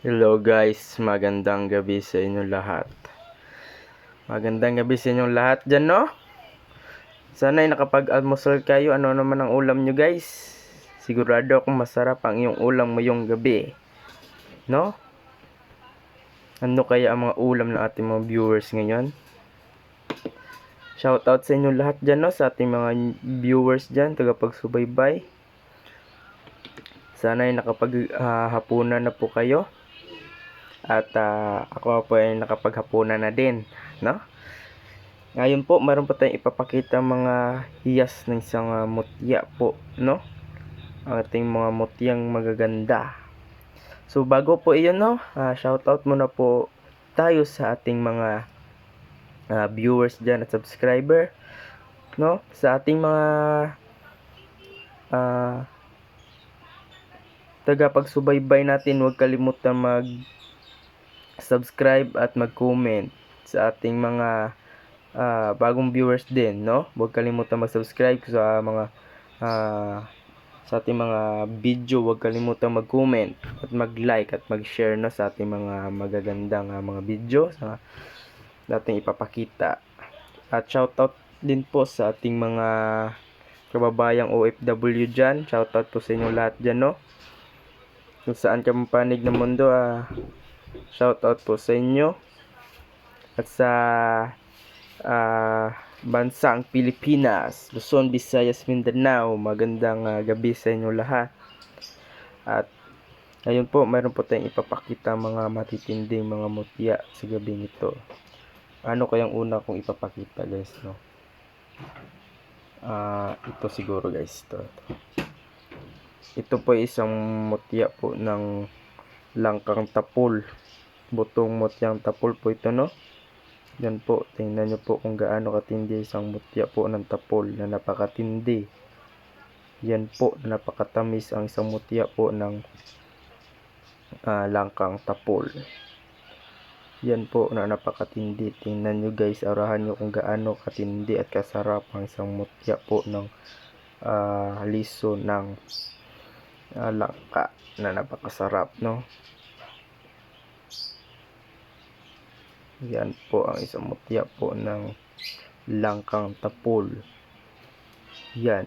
Hello guys, magandang gabi sa inyo lahat. Magandang gabi sa inyong lahat dyan, no? Sana'y nakapag-almusal kayo. Ano naman ang ulam nyo guys? Sigurado akong masarap ang iyong ulam ngayong gabi. No? Ano kaya ang mga ulam ng ating mga viewers ngayon? Shoutout sa inyo lahat dyan, no? Sa ating mga viewers dyan, tagapagsubaybay. Sana'y nakapaghapunan na po kayo. At ah, ako po ay nakapaghapunan na din, no? Ngayon po, meron po tayong ipapakita mga hiyas ng isang ah, mutya po, no? Ang ating mga mutyang magaganda. So bago po iyon, no? ah, shoutout muna po tayo sa ating mga ah, viewers dyan at subscriber, no? Sa ating mga ah tagapagsubaybay natin, huwag kalimutan mag subscribe at mag-comment sa ating mga ah, bagong viewers din, no? Huwag kalimutan mag-subscribe sa mga ah, sa ating mga video, huwag kalimutan mag-comment at mag-like at mag-share no sa ating mga magagandang ah, mga video sa dating ipapakita. At shoutout din po sa ating mga kababayang OFW dyan. Shoutout po sa inyo lahat dyan, no? Kung saan ka mapanig ng mundo, ah, Shoutout po sa inyo at sa ah, bansang Pilipinas, Luzon, Visayas, Mindanao. Magandang ah, gabi sa inyo lahat. At ayun po, mayroon po tayong ipapakita mga matitinding mga mutya sa gabing ito. Ano kayang una kong ipapakita guys, no? Ah, ito siguro guys, ito. Ito po isang mutya po ng langkang tapol. Butong mutyang tapol po ito, no? Yan po, tingnan nyo po kung gaano katindi isang mutya po ng tapol na napakatindi. Yan po, napakatamis ang isang mutya po ng ah, langkang tapol. Yan po na napakatindi. Tingnan nyo guys, arahan nyo kung gaano katindi at kasarap ang isang mutya po ng ah, liso ng langka na napakasarap, no? Yan po ang isang mutya po ng langkang tapol. Yan.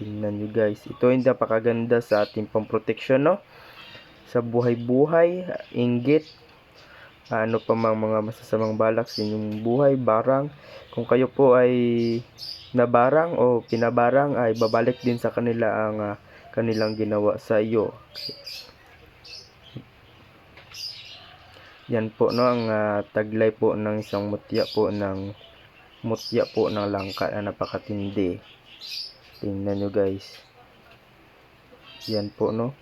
Tingnan nyo guys. Ito ay napakaganda sa ating pamproteksyon, no? Sa buhay-buhay, inggit, ano pa mang mga masasamang balak sa inyong buhay, barang. Kung kayo po ay nabarang o pinabarang, ay babalik din sa kanila ang ah, kanilang ginawa sa iyo. Yan po no ang ah, taglay po ng isang mutya po ng mutya po ng langka na napakatindi. Tingnan nyo guys. Yan po no.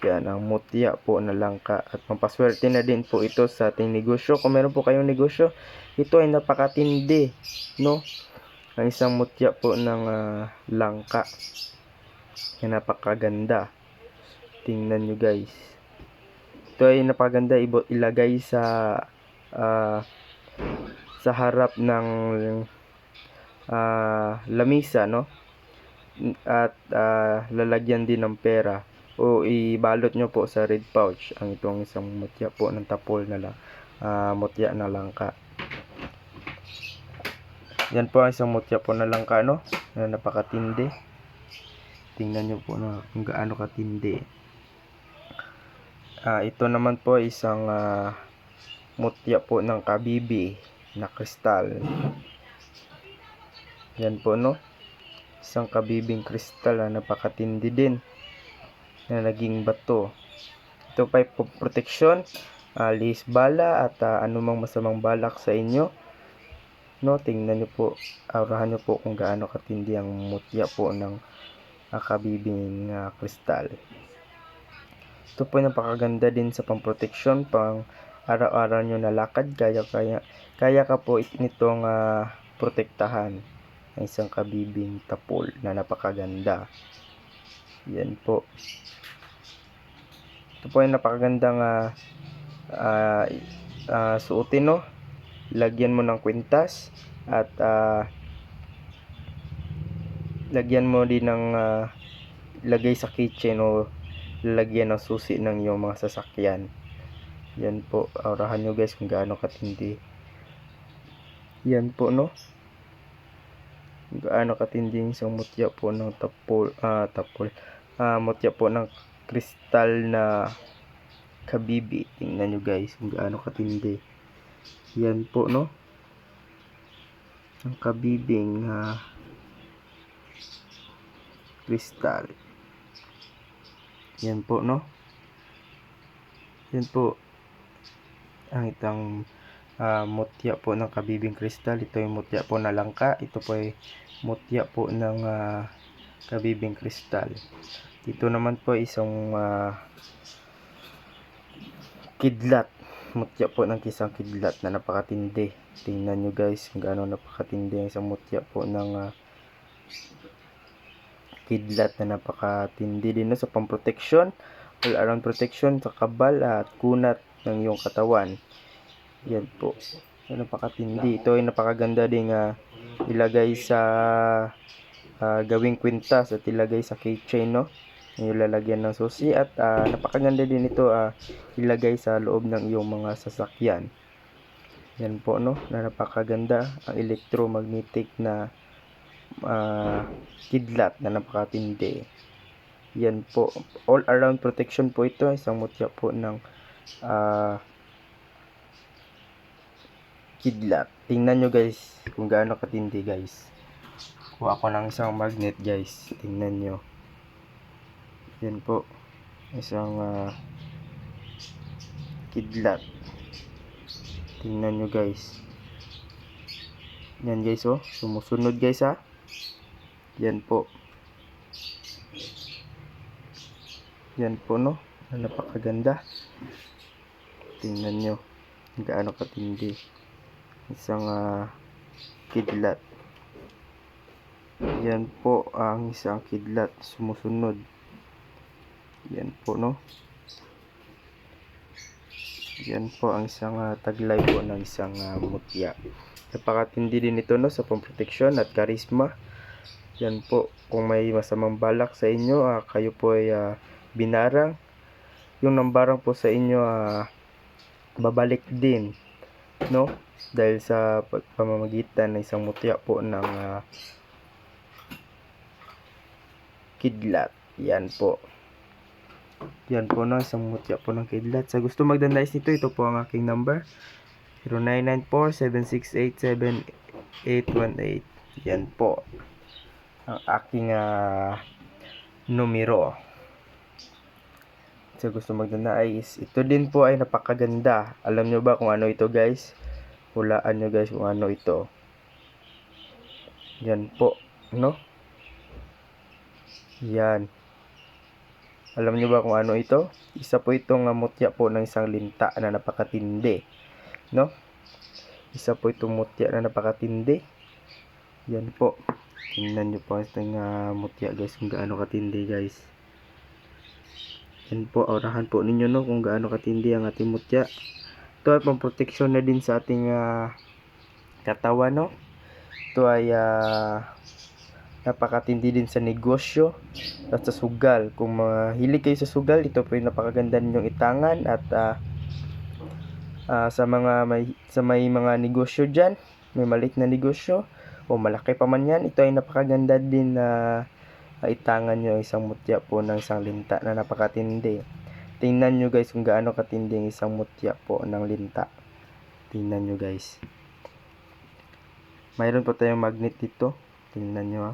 Yan ang mutya po na langka at pampaswerte na din po ito sa ating negosyo. Kung meron po kayong negosyo, ito ay napakatindi, no? Ang isang mutya po ng ah, langka. Yan napakaganda. Tingnan nyo guys. Ito ay napaganda ilagay sa ah, sa harap ng ah, lamisa, no? At ah, lalagyan din ng pera o ibalot nyo po sa red pouch ang itong isang mutya po ng tapol na lang, ah, mutya na langka. Yan po ang isang mutya po na langka, no? Na napakatindi. Tingnan nyo po na kung gaano katindi. Ah, ito naman po isang ah, mutya po ng kabibi na kristal. Yan po no. Isang kabibing kristal na napakatindi din na naging bato. Ito pa po proteksyon, alis bala at ah, anumang masamang balak sa inyo. No, tingnan niyo po, aurahan niyo po kung gaano katindi ang mutya po ng kabibing ah, kristal. Ito po napakaganda din sa pamproteksyon pang araw-araw nyo na lakad kaya kaya kaya ka po it- nitong ah, protektahan ng isang kabibing tapol na napakaganda. Yan po. Ito po ay napakagandang ah, ah, ah, suotin no. Lagyan mo ng kwintas at ah, lagyan mo din ng ah, lagay sa kitchen o lalagyan ng susi ng iyong mga sasakyan. Yan po, aurahan nyo guys kung gaano katindi. Yan po no. Kung gaano katindi yung isang mutya po ng tapol, ah, tapol, ah, mutya po ng kristal na kabibi. Tingnan nyo guys kung gaano katindi. Yan po no. Ang kabibing ah, kristal. Yan po no. Yan po ang itang ah, mutya po ng kabibing kristal. Ito yung mutya po na langka. Ito po ay mutya po ng ah, kabibing kristal. Dito naman po isang ah, kidlat. Mutya po ng isang kidlat na napakatindi. Tingnan nyo guys kung gaano napakatindi ang isang mutya po ng ah, kidlat na napakatindi din no, sa pamproteksyon all around protection sa kabal at kunat ng iyong katawan. Yan po. Yan napakatindi. Ito ay napakaganda ding ah, ilagay sa ah, gawing kwintas at ilagay sa keychain no. Yung lalagyan ng susi at ah, napakaganda din ito ah, ilagay sa loob ng iyong mga sasakyan. Yan po no, na napakaganda ang electromagnetic na ah, kidlat na napakatindi. Yan po, all around protection po ito, isang mutya po ng ah, kidlat. Tingnan nyo guys kung gaano katindi guys. Kuha ko ng isang magnet guys. Tingnan nyo. Yan po. Isang ah, kidlat. Tingnan nyo guys. Yan guys oh. Sumusunod guys ha. Yan po. Yan po no. Na napakaganda. Tingnan nyo. Gaano katindi. Isang ah, kidlat. Yan po ang isang kidlat sumusunod. Yan po no. Yan po ang isang ah, taglay po ng isang ah, mutya. Napakatindi din ito no sa pamproteksyon at karisma. Yan po kung may masamang balak sa inyo, ah, kayo po ay ah, binarang. Yung nambarang po sa inyo ah, babalik din no dahil sa pamamagitan ng isang mutya po ng ah, kidlat. Yan po. Yan po no, isang mutya po ng kidlat. Sa gusto magdandays nito, ito po ang aking number. 0994-768-7818. Yan po. Ang aking ah, numero. Sa gusto magdandays, ito din po ay napakaganda. Alam nyo ba kung ano ito guys? Hulaan nyo guys kung ano ito. Yan po. No? Yan. Alam niyo ba kung ano ito? Isa po itong mutya po ng isang linta na napakatindi. No? Isa po itong mutya na napakatindi. Yan po. Tingnan niyo po itong uh, mutya guys kung gaano katindi guys. Yan po. Aurahan po ninyo no kung gaano katindi ang ating mutya. Ito ay pamproteksyon na din sa ating uh, katawan no. Ito ay uh, napakatindi din sa negosyo at sa sugal. Kung mahilig kayo sa sugal, ito po yung napakaganda ninyong itangan at ah, ah, sa mga may, sa may mga negosyo diyan, may maliit na negosyo o malaki pa man yan, ito ay napakaganda din na ah, itangan nyo isang mutya po ng isang linta na napakatindi. Tingnan nyo guys kung gaano katindi ang isang mutya po ng linta. Tingnan nyo guys. Mayroon po tayong magnet dito. Tingnan nyo ha.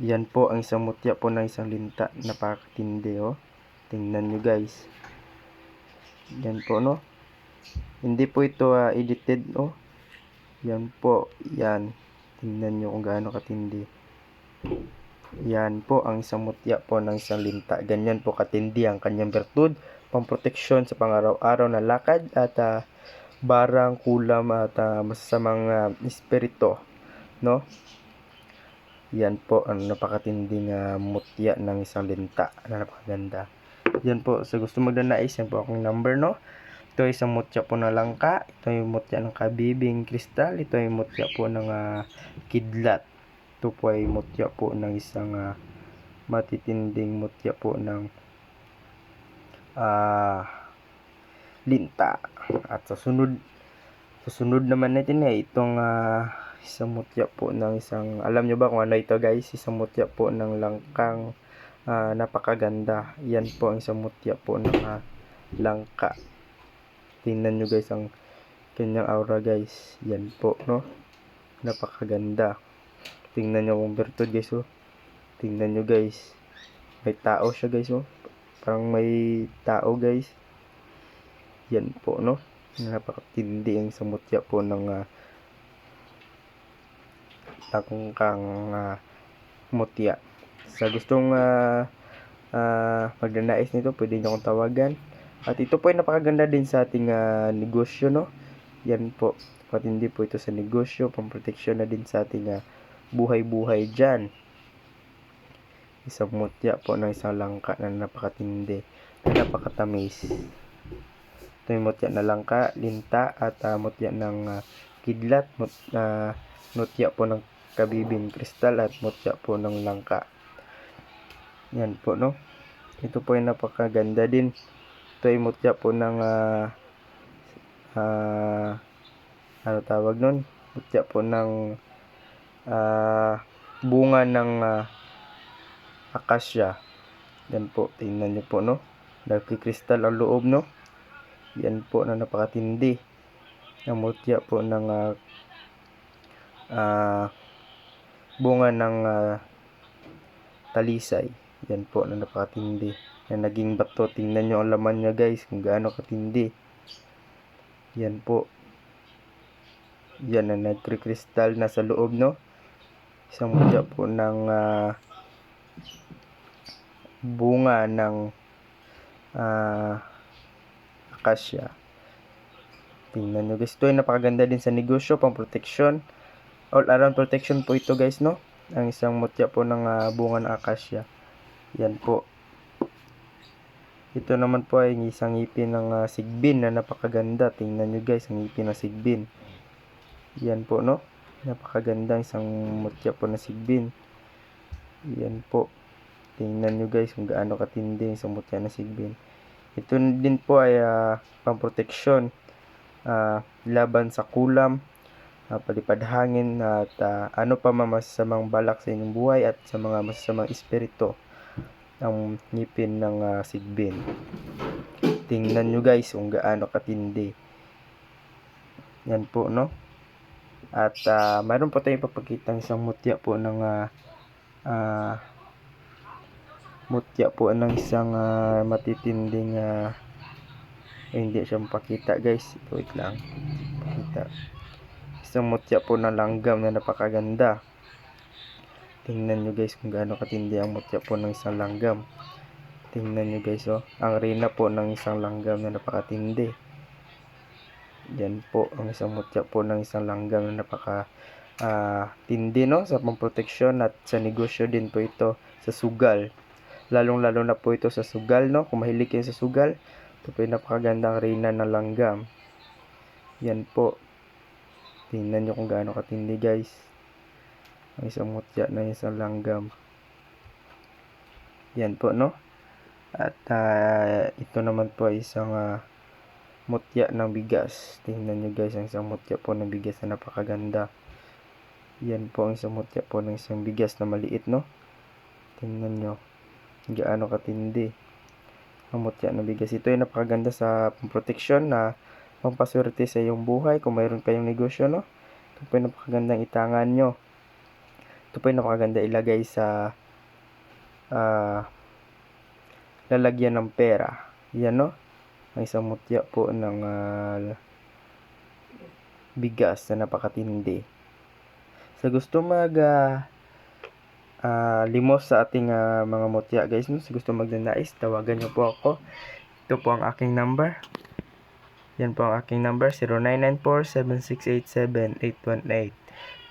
Yan po ang isang mutya po ng isang linta. Napakatindi oh. Tingnan nyo guys. Yan po no. Hindi po ito ah, edited oh. Yan po. Yan. Tingnan nyo kung gaano katindi. Yan po ang isang mutya po ng isang linta. Ganyan po katindi ang kanyang bertud. Pamproteksyon sa pangaraw-araw na lakad at ah, barang kulam at ah, masasamang ah, espiritu no? Yan po ang napakatinding uh, mutya ng isang linta na napakaganda. Yan po, sa gusto magdanais, yan po akong number, no? Ito ay isang mutya po ng langka. Ito yung mutya ng kabibing kristal. Ito ay mutya po ng uh, kidlat. Ito po ay mutya po ng isang uh, matitinding mutya po ng ah linta. At sa sunod, sa sunod naman natin eh, itong ah, isang mutya po ng isang, alam nyo ba kung ano ito guys? Isang mutya po ng langkang ah, napakaganda. Yan po ang isang mutya po ng ah, langka. Tingnan nyo guys ang kanyang aura guys. Yan po, no? Napakaganda. Tingnan nyo kung bertud guys, oh. Tingnan nyo guys. May tao siya guys, oh. Parang may tao guys. Yan po, no? Napakatindi ang isang mutya po ng uh, langkang ah, mutya. Sa gustong uh, magnanais nito, pwede nyo akong tawagan. At ito po ay napakaganda din sa ating ah, negosyo, no? Yan po. Patindi po ito sa negosyo, pamproteksyon na din sa ating ah, buhay-buhay dyan. Isang mutya po ng isang langka na napakatindi, na napakatamis. Ito yung mutya na langka, linta, at ah, mutya ng ah, kidlat, mut, ah, mutya po ng kabibing kristal, at mutya po ng langka. Yan po, no? Ito po ay napakaganda din. Ito ay mutya po ng ah, ah, ano tawag nun? Mutya po ng ah, bunga ng ah, akasya. Yan po, tingnan nyo po, no? Nagkikristal ang loob, no? Yan po na napakatindi. Ang mutya po ng ah, ah, bunga ng ah, talisay. Yan po na napakatindi. Na naging bato. Tingnan nyo ang laman niya guys kung gaano katindi. Yan po. Yan na nagkikristal na sa loob, no? Isang mutya po ng ah, bunga ng ah, akasya. Tingnan nyo guys. Ito ay napakaganda din sa negosyo, pang protection. All around protection po ito guys, no? Ang isang mutya po ng ah, bunga ng akasya. Yan po. Ito naman po ay isang ngipin ng ah, sigbin na napakaganda. Tingnan nyo guys, ang ngipin ng sigbin. Yan po, no? Napakaganda isang mutya po na sigbin. Yan po. Tingnan nyo guys kung gaano katindi isang mutya na sigbin. Ito din po ay ah, pamproteksyon ah, laban sa kulam, ah, palipad hangin at ah, ano pa masasamang balak sa inyong buhay at sa mga masasamang espiritu ng ngipin ng ah, sigbin. Tingnan nyo guys kung gaano katindi. Yan po, no? At ah, mayroon po tayong papakita isang mutya po ng ah, ah, mutya po ng isang ah, matitinding ah, eh, hindi siya mapakita guys wait lang pakita isang mutya po ng langgam na napakaganda. Tingnan nyo guys kung gaano katindi ang mutya po ng isang langgam. Tingnan nyo guys oh. Ang rina po ng isang langgam na napakatindi. Yan po ang isang mutya po ng isang langgam na napaka ah, tindi no? Sa pamproteksyon at sa negosyo din po ito sa sugal. Lalong lalo na po ito sa sugal no? Kung mahilig kayo sa sugal ito po yung napakagandang reyna ng langgam. Yan po tingnan nyo kung gaano katindi guys. Ang isang mutya ng isang langgam. Yan po no? At ah, ito naman po ay isang ah, mutya ng bigas. Tingnan nyo guys ang isang mutya po ng bigas na napakaganda. Yan po ang isang mutya po ng isang bigas na maliit no? Tingnan nyo gaano katindi ang mutya ng bigas. Ito ay napakaganda sa proteksyon na pampaswerte sa iyong buhay kung mayroon kayong negosyo no? Ito po ay napakagandang itangan nyo. Ito po ay napakaganda ilagay sa ah, lalagyan ng pera. Yan no? Ang isang mutya po ng ah, bigas na napakatindi. Sa gusto mag ah, ah, limos sa ating ah, mga mutya guys no? sa gusto magnanais tawagan nyo po ako. Ito po ang aking number yan po ang aking number 0994-7687-818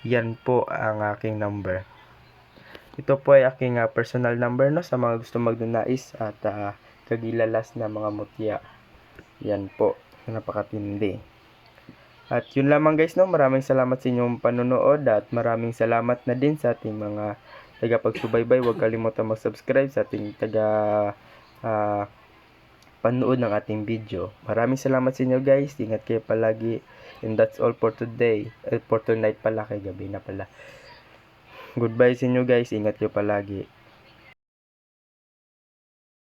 yan po ang aking number. Ito po ay aking ah, personal number no sa mga gusto magnanais at ah, kagilalas na mga mutya. Yan po napakatindi. At yun lamang guys no maraming salamat sa inyong panonood at maraming salamat na din sa ating mga taga pagsubaybay. Huwag kalimutan mag-subscribe sa ating taga ah, panood ng ating video. Maraming salamat sa inyo guys. Ingat kayo palagi. And that's all for today. Eh, for tonight pala kay gabi na pala. Goodbye sa inyo guys. Ingat kayo palagi.